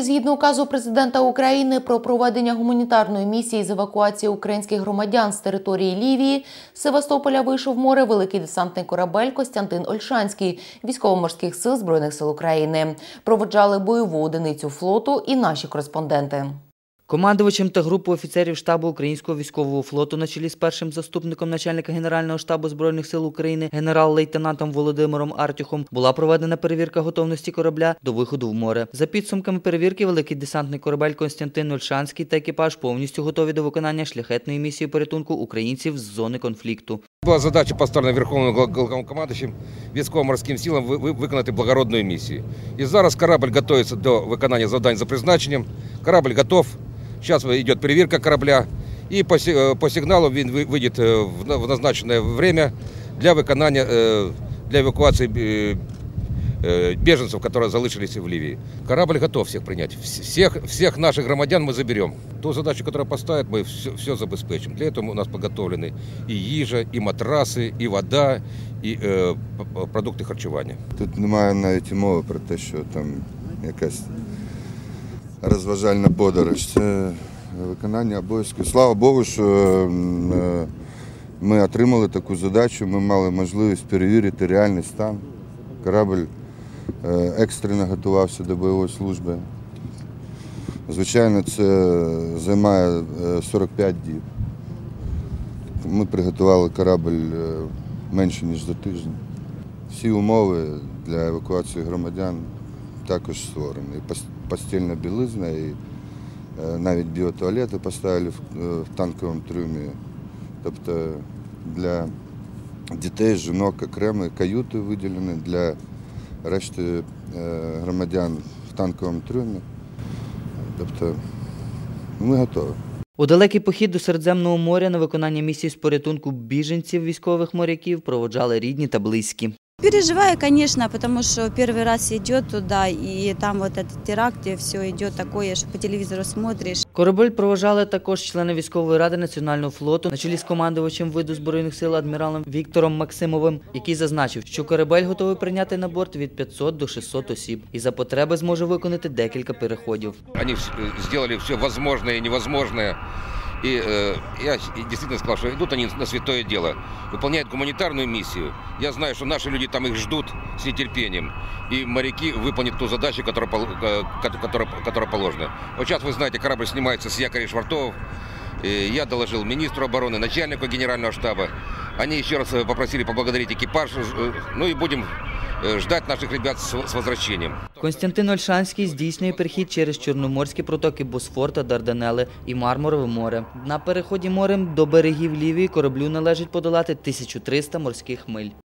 Згідно указу президента України про проведення гуманітарної місії з евакуації українських громадян з території Лівії, з Севастополя вийшов в море великий десантний корабель Костянтин Ольшанський військово-морських сил збройних сил України. Проводжали бойову одиницю флоту і наші кореспонденти. Командувачем та групою офіцерів штабу Українського військового флоту на чолі з першим заступником начальника Генерального штабу Збройних сил України генерал-лейтенантом Володимиром Артюхом була проведена перевірка готовності корабля до виходу в море. За підсумками перевірки, великий десантний корабель Константин Ольшанський та екіпаж повністю готові до виконання шляхетної місії порятунку українців з зони конфлікту. Була задача поставлена Верховним головнокомандуючим військово-морським силам ви- ви- виконати благородну місію. І зараз корабль готується до виконання завдань за призначенням. Корабль готов. Зараз йде перевірка корабля. І по, сі- е, по сигналу він ви- вийде е, в на- в назначене время для виконання, е, для евакуації е, е, беженцев, которые залишились в Ливии. Корабль готов всех принять. Вс- Всех, всех наших громадян мы заберем. Ту задачу, которую поставят, мы все, все забезпечим. Для этого у нас подготовлены и їжа, і матраси, і вода, і е, п- п- продукти харчування. Тут немає навіть і мови про те, що там якась розважальна подорож. Це виконання обов'язків. Слава Богу, що е, ми отримали таку задачу, ми мали можливість перевірити реальний стан. Корабль е, екстрено готувався до бойової служби. Звичайно, це займає е, 45 діб. Ми приготували корабль е, менше, ніж за тиждень. Всі умови для евакуації громадян також створені. Постільна білизна, і е, навіть біотуалети поставили в, е, в танковому трюмі. Тобто для дітей, жінок окремо каюти виділені для решти е, громадян в танковому трюмі. Тобто ми готові. У далекий похід до Середземного моря на виконання місії з порятунку біженців військових моряків проводжали рідні та близькі. Переживаю, конечно, потому что первый раз идет туда, и там вот этот теракт, и все идет такое, что по телевизору смотришь. Корабель проважали також члени військової ради національного флоту на чолі з командувачем виду збройних сил адміралом Віктором Максимовим, який зазначив, що корабель готовий прийняти на борт від 500 до 600 осіб і за потреби зможе виконати декілька переходів. Они вс- э, сделали все возможное и невозможное. И э, я действительно сказал, что идут они на святое дело, выполняют гуманитарную миссию. Я знаю, что наши люди там их ждут с нетерпением. И моряки выполнят ту задачу, которая, ко- которая, которая положена. Вот сейчас, вы знаете, корабль снимается с якорей швартов. Я доложил министру обороны, начальнику генерального штаба. Они еще раз э, попросили поблагодарить экипаж. э, Ну и будем э, ждать наших ребят с возвращением. Константин Ольшанський здійснює перехід через Чорноморські протоки Босфор та Дарданели і Мармурове море. На переході морем до берегів Лівії кораблю належить подолати 1300 морських миль.